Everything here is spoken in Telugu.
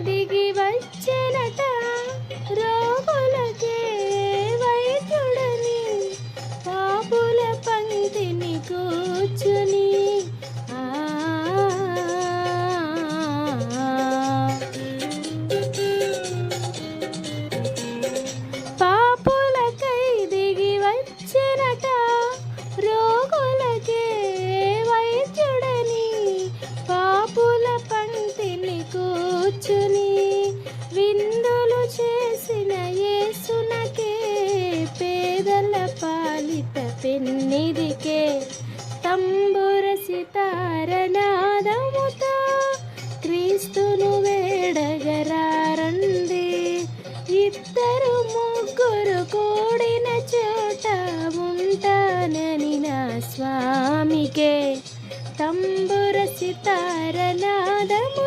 దిగి వచ్చెనట. రోగులకే వైద్యుడని పాపుల పంక్తిని కూర్చుని సన్నిధికే తంబుర సితారనాదముతో క్రీస్తును వేడగరారండి. ఇద్దరు ముగ్గురు కూడిన చోట ఉంటానని నా స్వామికే. తంబుర సితారనాదము